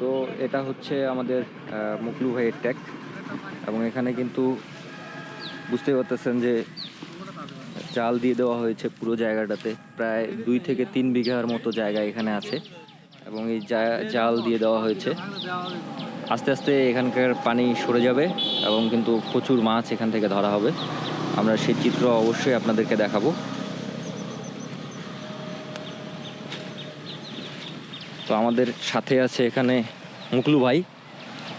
তো এটা হচ্ছে আমাদের মুকলু ভাইয়ের ট্যাগ এবং এখানে কিন্তু বুঝতে পারতেছেন যে জাল দিয়ে দেওয়া হয়েছে পুরো জায়গাটাতে। প্রায় দুই থেকে তিন বিঘার মতো জায়গা এখানে আছে। এবং এই জাল দিয়ে দেওয়া হয়েছে। আস্তে আস্তে এখানকার পানি সরে যাবে এবং কিন্তু প্রচুর মাছ এখান থেকে ধরা হবে। আমরা সেই চিত্র অবশ্যই আপনাদেরকে দেখাবো। তো আমাদের সাথে আছে এখানে মুকলু ভাই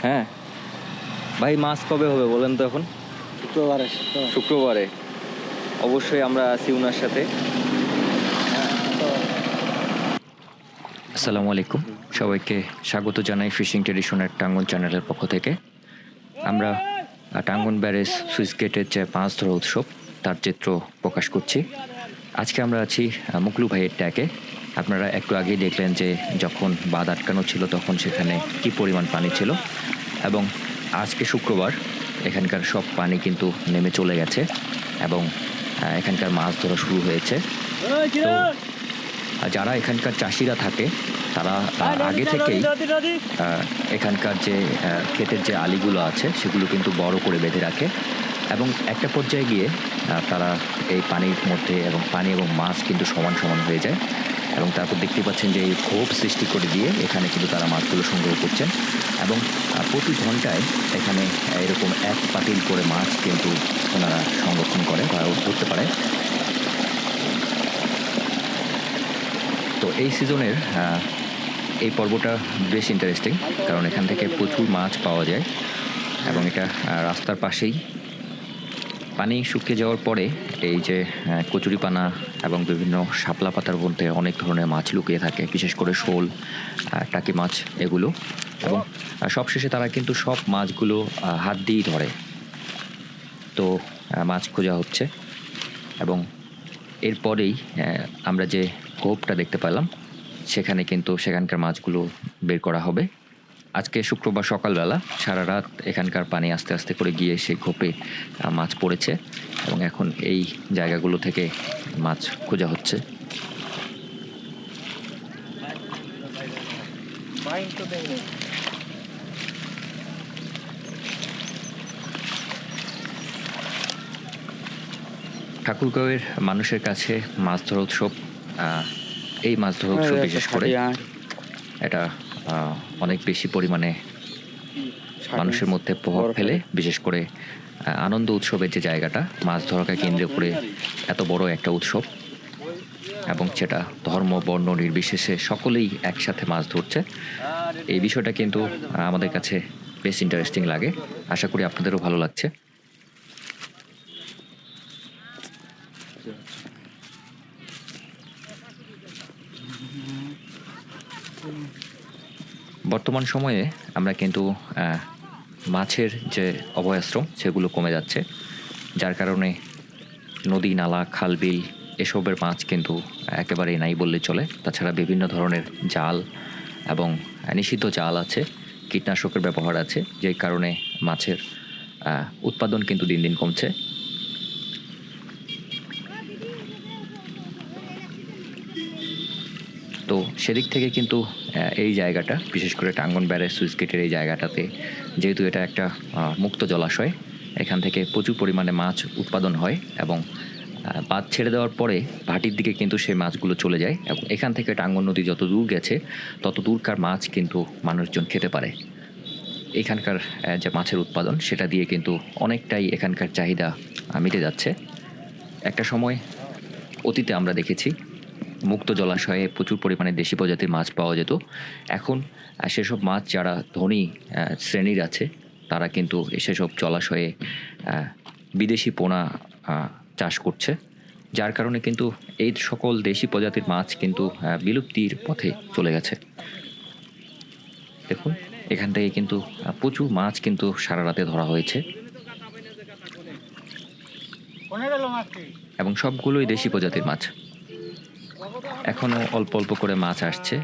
হ্যাঁ? ভাই মাছ কবে হবে বলেন তো এখন? শুক্রবারে শুক্রবারে। অবশ্যই আমরা আছি ওনার সাথে। আসসালামু আলাইকুম। সবাইকে স্বাগত জানাই ফিশিং ট্রেডিশনের টাঙ্গন চ্যানেলের পক্ষ থেকে। আমরা টাঙ্গন ব্যারেজ সুইচ গেটের যে মাছ ধরা উৎসব তার চিত্র প্রকাশ করছি। আজকে আমরা আছি মুকলু ভাইয়ের ট্যাগে। আপনারা একটু আগেই দেখলেন যে যখন বাঁধ আটকানো ছিল তখন সেখানে কি পরিমাণ পানি ছিল। এবং আজকে শুক্রবার এখানকার সব পানি কিন্তু নেমে চলে গেছে এবং এখানকার মাছ ধরা শুরু হয়েছে। তো যারা এখানকার চাষিরা থাকে তারা আগে থেকেই এখানকার যে ক্ষেতের যে আলিগুলো আছে সেগুলো কিন্তু বড় করে বেঁধে রাখে। এবং একটা পর্যায়ে গিয়ে তারা এই পানির মধ্যে এবং পানি এবং মাছ কিন্তু সমান সমান হয়ে যায়। এবং তারপর দেখতে পাচ্ছেন যে এই ক্ষোভ সৃষ্টি করে দিয়ে এখানে কিন্তু তারা মাছগুলো সংগ্রহ করছেন। এবং প্রতি ঘন্টায় এখানে এরকম এক পাতিল করে মাছ কিন্তু ওনারা সংরক্ষণ করে বা ধরতে পারে। তো এই সিজনের এই পর্বটা বেশ ইন্টারেস্টিং কারণ এখান থেকে প্রচুর মাছ পাওয়া যায়। এবং এটা রাস্তার পাশেই পানি শুকিয়ে যাওয়ার পরে এই যে কচুরিপানা এবং বিভিন্ন শাপলা পাতার মধ্যে অনেক ধরনের মাছ লুকিয়ে থাকে, বিশেষ করে শোল টাকি মাছ এগুলো। এবং সবশেষে তারা কিন্তু সব মাছগুলো হাত দিয়েই ধরে। তো মাছ খোঁজা হচ্ছে। এবং এরপরেই আমরা যে হোপটা দেখতে পেলাম, সেখানে কিন্তু সেখানকার মাছগুলো বের করা হবে। আজকে শুক্রবার সকালবেলা সারা রাত এখানকার পানি আস্তে আস্তে করে গিয়ে সে খোপে মাছ পড়েছে এবং এখন এই জায়গাগুলো থেকে মাছ খোঁজা হচ্ছে। ঠাকুরগাঁওয়ের মানুষের কাছে মাছ ধরা উৎসব আহ, এই মাছ ধরা উৎসব বিশেষ করে এটা অনেক বেশি পরিমাণে মানুষের মধ্যে প্রভাব ফেলে বিশেষ করে আনন্দ উৎসবের যে জায়গাটা মাছ ধরাকে কেন্দ্র করে এত বড় একটা উৎসব এবং সেটা ধর্ম বর্ণ নির্বিশেষে সকলেই একসাথে মাছ ধরছে। এই বিষয়টা কিন্তু আমাদের কাছে বেশ ইন্টারেস্টিং লাগে। আশা করি আপনাদেরও ভালো লাগছে। বর্তমান সময়ে আমরা কিন্তু মাছের যে অভয়াশ্রম, সেগুলো কমে যাচ্ছে। যার কারণে নদী, নালা, খাল, বিল, এসবের মাছ কিন্তু একেবারেই নাই বললে চলে। তাছাড়া বিভিন্ন ধরনের জাল এবং নিষিদ্ধ জাল আছে, কীটনাশকের ব্যবহার আছে, যেই কারণে মাছের উৎপাদন কিন্তু দিন দিন কমছে তো সেদিক থেকে কিন্তু এই জায়গাটা, বিশেষ করে টাঙ্গন ব্যারেজ, সুইচ গেটের এই জায়গাটাতে যেহেতু এটা একটা মুক্ত জলাশয়, এখান থেকে প্রচুর পরিমাণে মাছ উৎপাদন হয় এবং বাঁধ ছেড়ে দেওয়ার পরে ভাটির দিকে কিন্তু সেই মাছগুলো চলে যায় এবং এখান থেকে টাঙ্গন নদী যত দূর গেছে, তত দূরকার মাছ কিন্তু মানুষজন খেতে পারে। এখানকার যে মাছের উৎপাদন, সেটা দিয়ে কিন্তু অনেকটাই এখানকার চাহিদা মিটে যাচ্ছে। একটা সময় অতীতে আমরা দেখেছি মুক্ত জলাশয়ে প্রচুর পরিমাণে দেশি প্রজাতির মাছ পাওয়া যেত। এখন সেসব মাছ যারা ধনী শ্রেণির আছে তারা কিন্তু সেসব জলাশয়ে বিদেশি পোনা চাষ করছে। যার কারণে কিন্তু এই সকল দেশি প্রজাতির মাছ কিন্তু বিলুপ্তির পথে চলে গেছে। দেখুন এখান থেকে কিন্তু প্রচুর মাছ কিন্তু সারা রাতে ধরা হয়েছে। এবং সবগুলোই দেশি প্রজাতির মাছ। এখনও অল্প অল্প করে মাছ আসছে।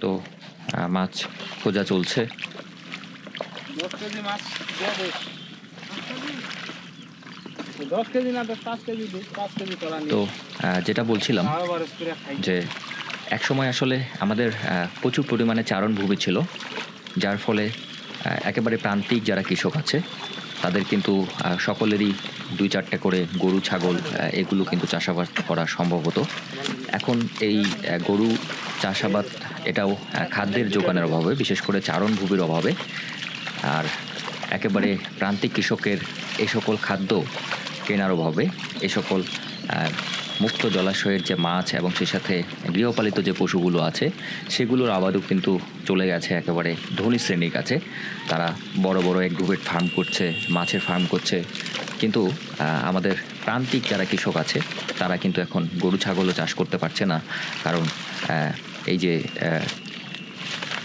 তো মাছ খোঁজা চলছে। তো যেটা বলছিলাম যে একসময় আসলে আমাদের প্রচুর পরিমাণে চারণভূমি ছিল যার ফলে একেবারে প্রান্তিক যারা কৃষক আছে তাদের কিন্তু সকলেরই দুই চারটে করে গরু, ছাগল এগুলো কিন্তু চাষাবাদ করা সম্ভব হতো। এখন এই গরু চাষাবাদ এটাও খাদ্যের যোগানের অভাবে, বিশেষ করে চারণভূমির অভাবে। আর একেবারে প্রান্তিক কৃষকের এ সকল খাদ্য কেনার অভাবে, এ সকল মুক্ত জলাশয়ের যে মাছ এবং সেই সাথে গৃহপালিত যে পশুগুলো আছে, সেগুলোর আবাদও কিন্তু চলে গেছে একেবারে ধনী শ্রেণির কাছে। তারা বড় বড় এগ্রোভেট ফার্ম করছে, মাছের ফার্ম করছে। কিন্তু আমাদের প্রান্তিক যারা কৃষক আছে, তারা কিন্তু এখন গরু, ছাগলও চাষ করতে পারছে না। কারণ এই যে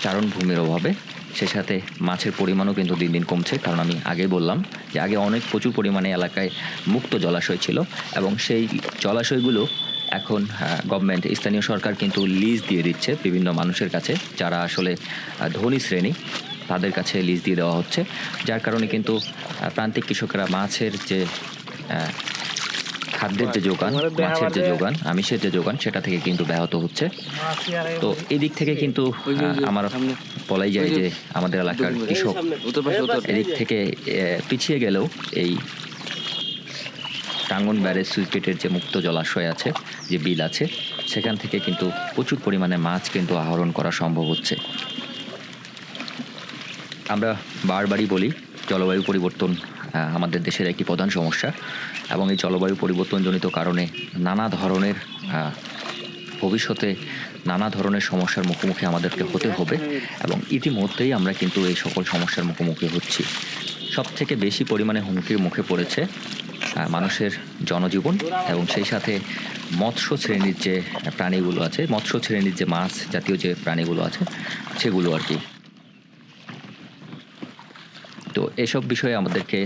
চারণভূমির অভাবে সে সাথে মাছের পরিমাণও কিন্তু দিন দিন কমছে। কারণ আমি আগেই বললাম যে আগে অনেক প্রচুর পরিমাণে এলাকায় মুক্ত জলাশয় ছিল এবং সেই জলাশয়গুলো এখন গভর্নমেন্ট স্থানীয় সরকার কিন্তু লিজ দিয়ে দিচ্ছে বিভিন্ন মানুষের কাছে, যারা আসলে ধনী শ্রেণি, তাদের কাছে লিজ দিয়ে দেওয়া হচ্ছে। যার কারণে কিন্তু প্রান্তিক কৃষকেরা মাছের যে খাদ্যের যে যোগান মাছের যে যোগান আমিষের যে যোগান সেটা থেকে কিন্তু ব্যাহত হচ্ছে। তো এই দিক থেকে কিন্তু আমার বলাই যায় যে- আমাদের এলাকার কৃষক এদিক থেকে পিছিয়ে গেলেও এই টাঙ্গন ব্যারেজ সুইচ গেটের যে মুক্ত জলাশয় আছে যে বিল আছে সেখান থেকে কিন্তু প্রচুর পরিমাণে মাছ কিন্তু আহরণ করা সম্ভব হচ্ছে। আমরা বারবারই বলি জলবায়ু পরিবর্তন আমাদের দেশের একটি প্রধান সমস্যা এবং এই জলবায়ু পরিবর্তনজনিত কারণে নানা ধরনের ভবিষ্যতে নানা ধরনের সমস্যার মুখোমুখি আমাদেরকে হতে হবে এবং ইতিমধ্যেই আমরা কিন্তু এই সকল সমস্যার মুখোমুখি হচ্ছি। সব থেকে বেশি পরিমাণে হুমকির মুখে পড়েছে মানুষের জনজীবন এবং সেই সাথে মৎস্য শ্রেণির যে প্রাণীগুলো আছে, মৎস্য শ্রেণির যে মাছ জাতীয় যে প্রাণীগুলো আছে, সেগুলো আর কি তো এসব বিষয়ে আমাদেরকে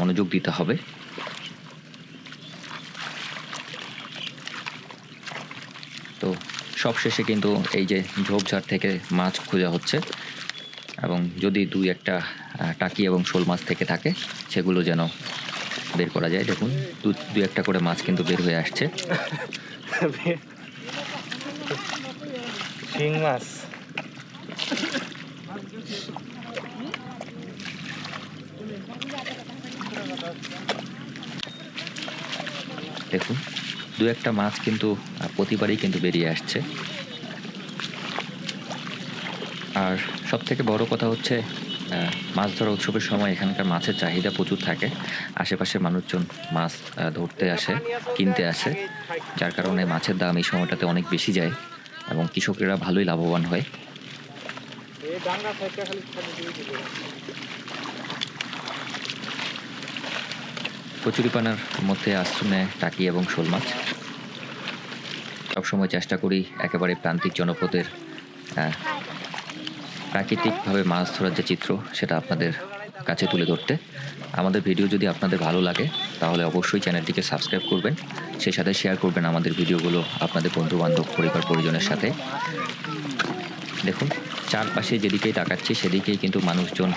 মনোযোগ দিতে হবে। তো সবশেষে কিন্তু এই যে ঝোপঝাড় থেকে মাছ খোঁজা হচ্ছে এবং যদি দুই একটা টাকি এবং শোল মাছ থেকে থাকে, সেগুলো যেন বের করা যায়। দেখুন, দু দু একটা করে মাছ কিন্তু বের হয়ে আসছে। শিং মাছ। দেখুন, দু একটা মাছ কিন্তু প্রতিবারই কিন্তু বেরিয়ে আসছে। আর সব থেকে বড় কথা হচ্ছে মাছ ধরা উৎসবের সময় এখানকার মাছের চাহিদা প্রচুর থাকে। আশেপাশের মানুষজন মাছ ধরতে আসে, কিনতে আসে, যার কারণে মাছের দাম এই সময়টাতে অনেক বেশি যায় এবং কৃষকেরা ভালোই লাভবান হয় এই ডাঙ্গা থেকে খালি খালি দিয়ে দিবে কচুরিপানার মধ্যে আশ্রয় নেয় টাকি এবং শোল মাছ। সবসময় চেষ্টা করি একেবারে প্রান্তিক জনপদের প্রাকৃতিকভাবে মাছ ধরার যে চিত্র, সেটা আপনাদের কাছে তুলে ধরতে। আমাদের ভিডিও যদি আপনাদের ভালো লাগে, তাহলে অবশ্যই চ্যানেলটিকে সাবস্ক্রাইব করবেন। সেই সাথে শেয়ার করবেন আমাদের ভিডিওগুলো আপনাদের বন্ধু বান্ধব পরিবার পরিজনের সাথে। দেখুন, চারপাশে যেদিকেই তাকাচ্ছি, সেদিকেই কিন্তু মানুষজন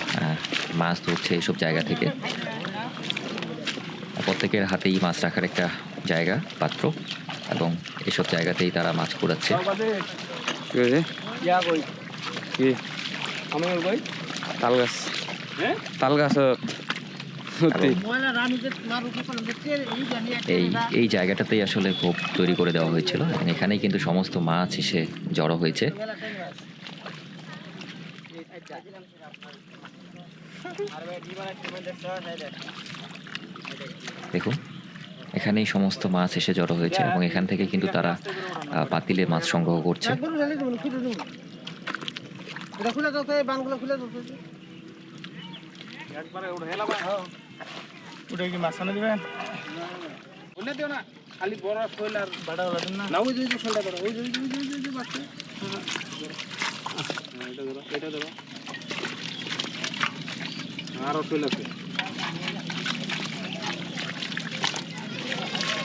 মাছ ধরছে এসব জায়গা থেকে। প্রত্যেকের হাতেই মাছ রাখার একটা জায়গা পাত্র এবং এসব জায়গাতেই তারা মাছ কুড়াচ্ছে। তাল গাছ হ্যাঁ? তাল গাছ এই এই জায়গাটাতেই আসলে ক্ষোভ তৈরি করে দেওয়া হয়েছিল এবং এখানেই কিন্তু সমস্ত মাছ এসে জড়ো হয়েছে। দেখুন এখানেই সমস্ত মাছ এসে জড়ো হয়েছে এবং এখান থেকে কিন্তু তারা পাতিলে মাছ সংগ্রহ করছে। একবার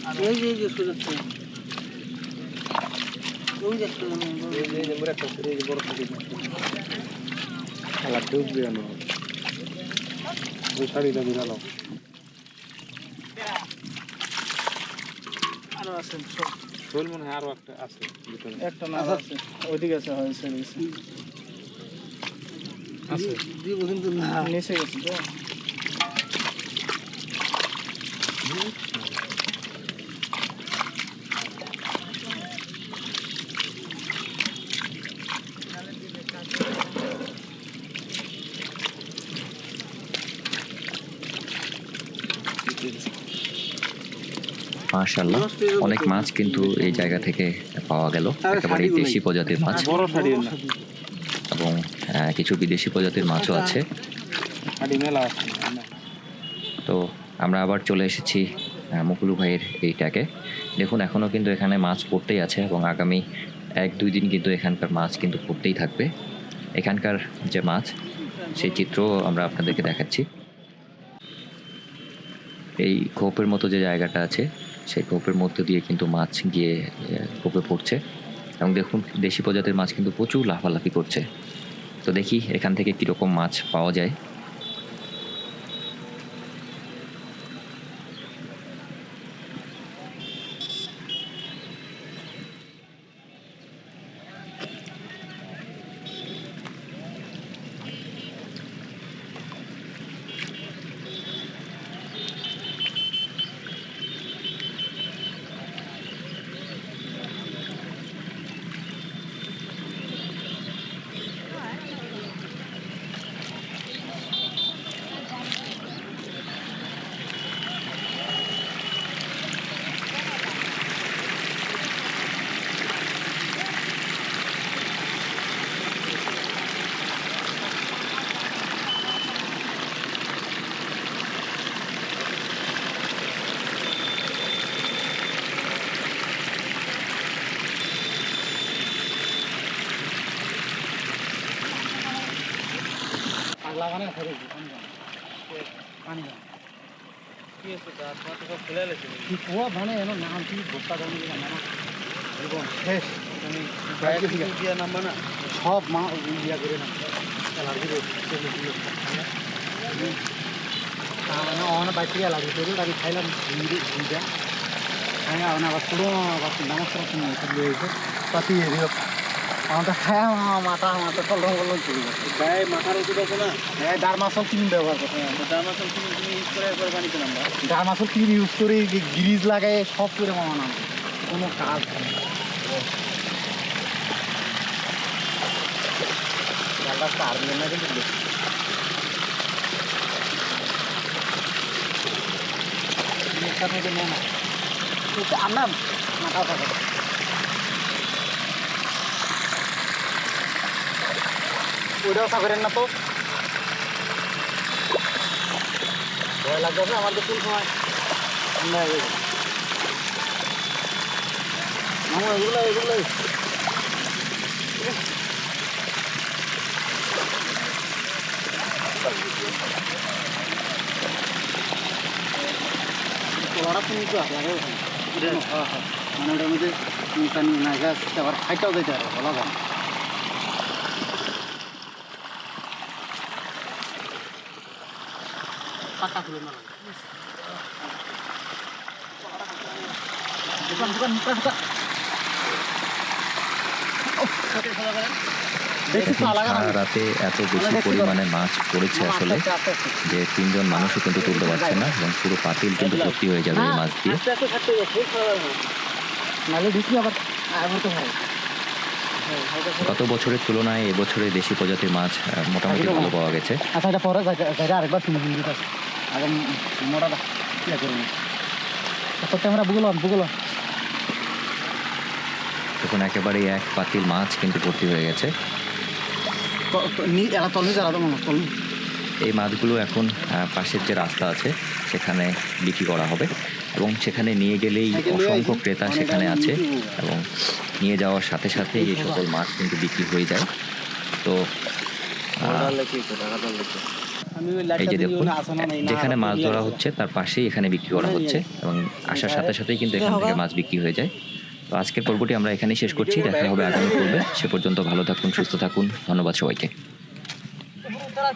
বাড়া ওলা দিন না না ওই যে ওই যে শৈলটা ধরো ওই যে ওই যে ওই যে ওই যে ওই যে বাচ্চা হ্যাঁ, হ্যাঁ, এটা ধরো এটা ধরো আরো শৈল আছে এই যে বড় সাইজ দেবো এই যে এই যে শৈল আরো আছে বাঠারি সবার সাইজ একটা জায়গ দিতে গেছে দুটা ইচ্ছে খাড়ি তো বাসে আর পাবেন না খাড়ি বহু খাড়ি বহু এই যে এই যে সুযোগটা ওই যে খেলা ডুববে না ওই শাড়িটা বিড়ালো আরো আছে শোল মনে হয় আরো একটা আছে ভিতরে একটা না আছে ওইদিকে আছে হয়েছে আছে দিব কিন্তু না নিচে গেছে তো মাশাল্লাহ অনেক মাছ কিন্তু এই জায়গা থেকে পাওয়া গেল। একেবারে দেশি প্রজাতির মাছ। এবং কিছু বিদেশি প্রজাতির মাছও আছে। তো আমরা আবার চলে এসেছি মুকুলু ভাইয়ের এইটাকে দেখুন এখনও কিন্তু এখানে মাছ পড়তেই আছে এবং আগামী এক দুই দিন কিন্তু এখানকার মাছ কিন্তু পড়তেই থাকবে। এখানকার যে মাছ সেই চিত্রও আমরা আপনাদেরকে দেখাচ্ছি। এই খোপের মতো যে জায়গাটা আছে সেই খোপের মধ্য দিয়ে কিন্তু মাছ গিয়ে কোপে পড়ছে। এবং দেখুন, দেশি প্রজাতির মাছ কিন্তু প্রচুর লাফালাফি করছে। তো দেখি এখান থেকে কীরকম মাছ পাওয়া যায়। লাগানোর খরচ পানি কুয়া? মানে এর নাম কি? ভোক্তা জীবন শেষ। সব মা ইয়া করে না মানে অন বাইকরিয়া লাগে তোর আমি খাইলাম। দুইটা হ্যাঁ আবার পুরো নমস্কার পাতি আমাদের হ্যাঁ মাথা মাথা কলম কলম চলে গেছে গায়ে মাথার ওষুধ আছে না? হ্যাঁ ডার মাসল ব্যবহার করতে তুমি তুমি ইউজ করে একবার পানি পেলাম না ডার মাসল কিনে ইউজ করে গ্রিজ লাগায় সব করে মামা নাম। কোনো কাজ নেই। তার না কিন্তু আমরা মাথা থাকে ওইটাও সাগরেন না তো। ভয় লাগবে তো কোন সময় ঠান্ডা হয়ে মানে ওটার মধ্যে পানি না গাছ আবার খাইটাও দিতে পারে, বলা পাকা খুলে না দেখি তো আলাদা সারা রাতে এত বেশি পরিমাণে মাছ পড়েছে আসলে। যে তিনজন মানুষও কিন্তু তুলতে পারছে না এবং পুরো পাতিল কিন্তু ভর্তি হয়ে যাবে এই মাছ দিয়ে। গত বছরের তুলনায় এবছরে দেশি প্রজাতির মাছ মোটামুটি ভালো পাওয়া গেছে। আচ্ছা এটা পরে আরেকবার আগে মোড়াটা ইয়ে করে নি তো ক্যামেরা বুগলাম বুগলাম এখন একেবারেই এক পাতিল মাছ কিন্তু ভর্তি হয়ে গেছে। এই মাছগুলো এখন পাশের যে রাস্তা আছে সেখানে বিক্রি করা হবে। এবং সেখানে নিয়ে গেলেই অসংখ্য ক্রেতা সেখানে আছে। এবং নিয়ে যাওয়ার সাথে সাথে এই সকল মাছ কিন্তু বিক্রি হয়ে যায়। তো এই যে দেখুন যেখানে মাছ ধরা হচ্ছে তার পাশেই এখানে বিক্রি করা হচ্ছে এবং আসার সাথে সাথেই কিন্তু এখান থেকে মাছ বিক্রি হয়ে যায়। তো আজকের পর্বটি আমরা এখানেই শেষ করছি দেখা হবে আগামী পর্বে। সে পর্যন্ত ভালো থাকুন সুস্থ থাকুন ধন্যবাদ সবাইকে। তারা